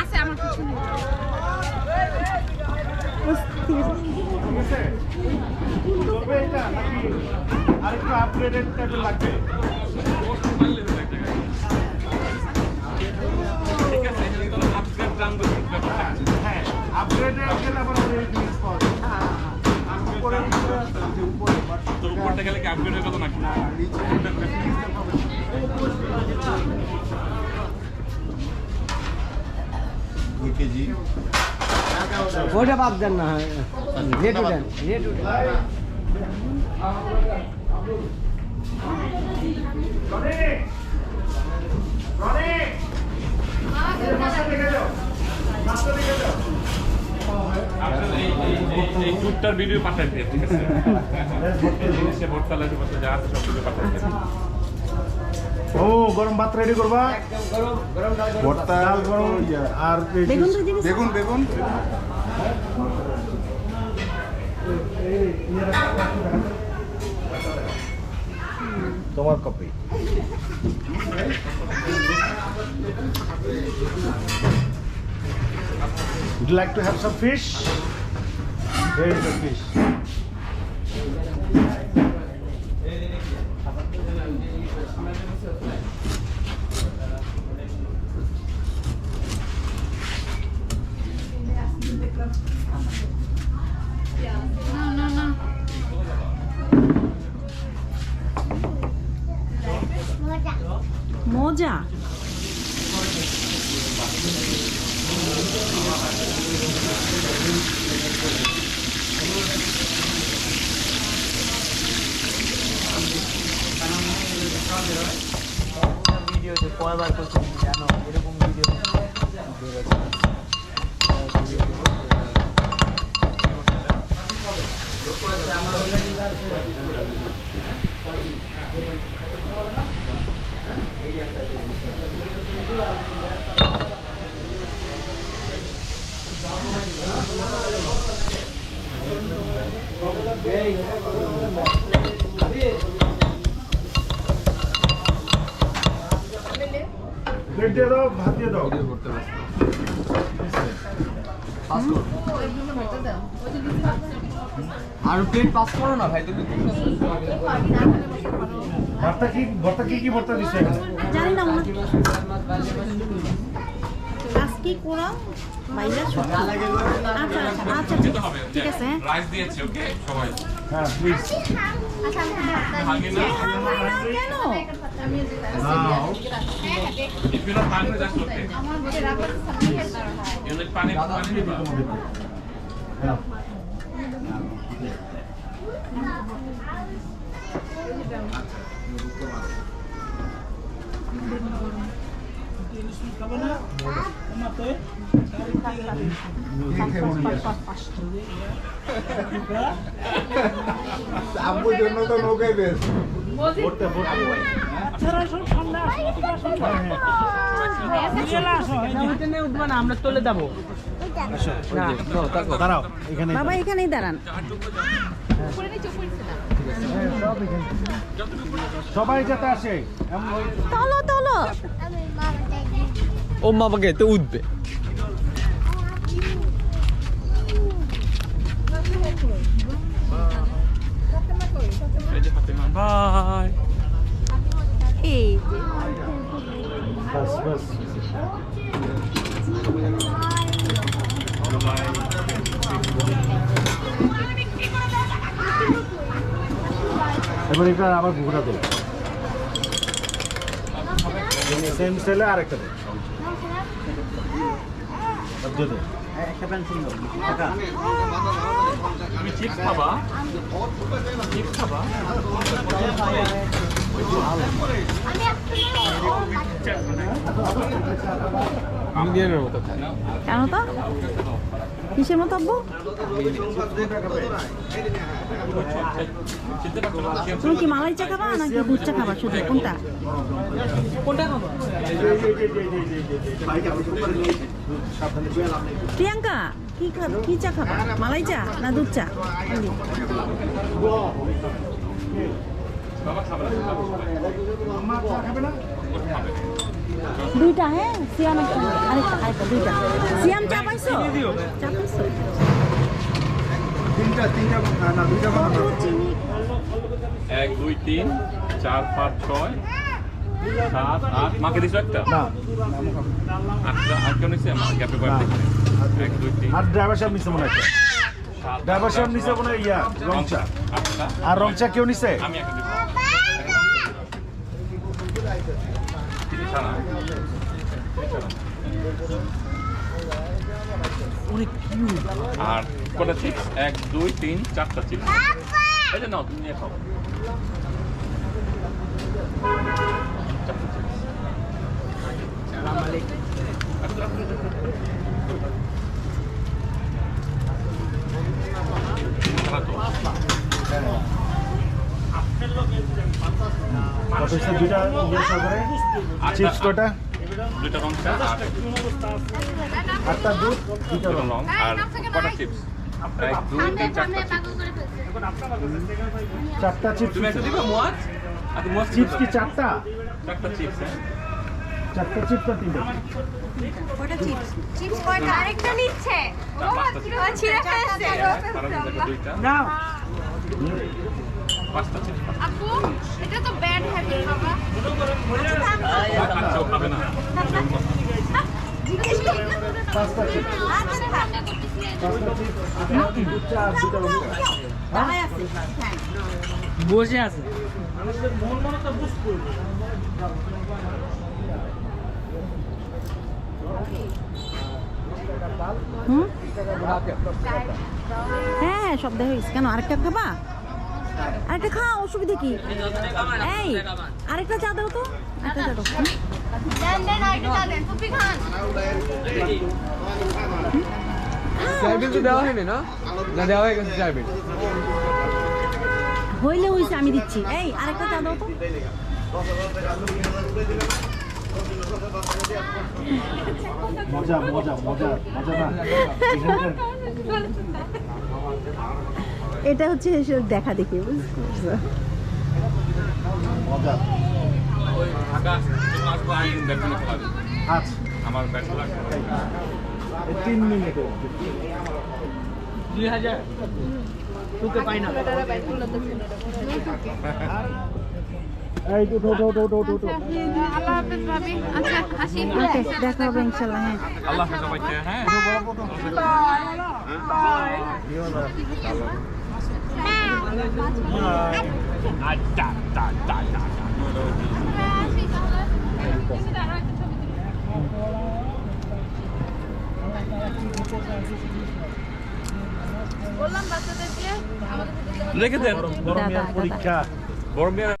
আছে আমার কিছু নেই। ঠিক আছে চলবে এটা নাকি আরেকটু আপগ্রেডেড টাইপের লাগবে হ্যাঁ আপগ্রেডেড গেলে আবার ওই জিনিস পাওয়া যায় উপরে উপরে আছে, উপরটা গেলে কি আপগ্রেড হয়ে নাকি ওইটা বাদ দেন না রেট উঠেন রেট উঠেন রনিক! রনিক! মাছটা দেখে যাও। মাছটা দেখে যাও। আপনার এই এই এই- এই ট্যুরটার ভিডিও পাঠাই দিয়ে ঠিক আছে যা আছে সব ভিডিও পাঠাই দিয়ে ও গরম ভাত রেডি করবা গরম গরম ডাল গরম ভর্তা আর বেগুন বেগুন তোমার কপি Would you like to have some fish? Here is the fish. না না না মজা। ভিডিও যে কয়বার করছি জানো? এরকম ভিডিও দিয়ে দাও ভাত দিয়ে দাও আর প্লেট পাস করো না ভাই তুমি ভর্তা কি ভর্তা কি কি ভর্তা এখানে? জানি না মনে আজকে কোরা? বাইরে আচ্ছা আচ্ছা আচ্ছা ঠিক আছে রাইস দিয়েছে ওকে সবাই। হ্যাঁ প্লিজ ভাগে না? কেন? You're not hungry that's okay. you like পানি পানি দিবা? হ্যাঁ। আব্বুর জন্য তো নৌকায় বেশ ভর্তা ভর্তা উঠবো না আমরা চলে যাব। না দাঁড়াও এখানে বাবা এখানেই দাঁড়ান। সবাই যাতে আসে তলো তলো। ও বাবাকে তো উঠবে। এই বাই এই বাস বাস। এবার এটা আবার ঘুরা দেবে। সেম স্টাইলে আরেকটা দেবে। তুমি চিপস খাবা। চিপস খাবা। কেন তো? কিসের মতো আব্বু? তুমি কি মালাই চা খাবা নাকি দুধ চা খাবা? শুধু কোনটা? কোনটা খাব? প্রিয়াঙ্কা কি খাবে কি চা খাবা? মালাই চা না দুধ চা? দুইটা হ্যাঁ সিয়াম একটা। আরেকটা আরেকটা দুইটা। সিয়াম চা পাইছো? চা পাইছো? তিনটা তিনটা না, না দুইটা চিনি। এক দুই তিন চার পাঁচ ছয় সাত আট। মাকে দিছো একটা? না। আটটা আর কেউ নিচ্ছে আমার গ্যাপে কয়েক এক দুই তিন। আর ড্রাইভার সাহেব মনে হয়। ড্রাইভার সাহেব মনে হয় ইয়া রংচা। আর রংচা কেউ নিচে আমি একটা দিব চিনি ছাড়া চিনি ছাড়া। আর কটা চিপস এক দুই তিন চারটা চিপস এই যে নাও তুমি নিয়ে খাও। চারটা চিপস হচ্ছে দুইটা ইয়ে সহকারে চিপস কটা? দুইটা আর আটটা দুধ দুইটা রং। আর কটা চিপস? চারটা চিপস। চিপস তুমি একটা দিবে মোয়াজ আর তুমি মোয়াজ চিপস কি চারটা? চারটা চিপস চারটা চিপস না তিনটা? কয়টা চিপস? চিপস কয়টা? আরেকটা নিচ্ছে। ও পাঁচটা ফেলছে। তারা দিতে দুইটা আপু এটা তো ব্যাড হ্যাবিট বাবা। আচ্ছা খাবে না। আছে বসে আছে। হ্যাঁ হ্যাঁ সব দেখা গেছে কেন আরেকটা খাবা? আরেকটা খাও অসুবিধা কি? এই আরেকটা চা দাও তো। একটা চা দাও। হয়ে হইলে হইছে আমি দিচ্ছি। এই আরেকটা চা দাও তো। মজা মজা মজা মজা না। এটা হচ্ছে দেখা দেখি। আচ্ছা আমার তিন মিনিটে। দুই হাজার। তোকে পাই না। এই আল্লাহ হাফেজ ভাবি আচ্ছা আসি। ওকে দেখা হবে ইনশাল্লাহ হ্যাঁ। আল্লাহ হাফেজ হ্যাঁ। রেখে দেন। পরীক্ষা। বড়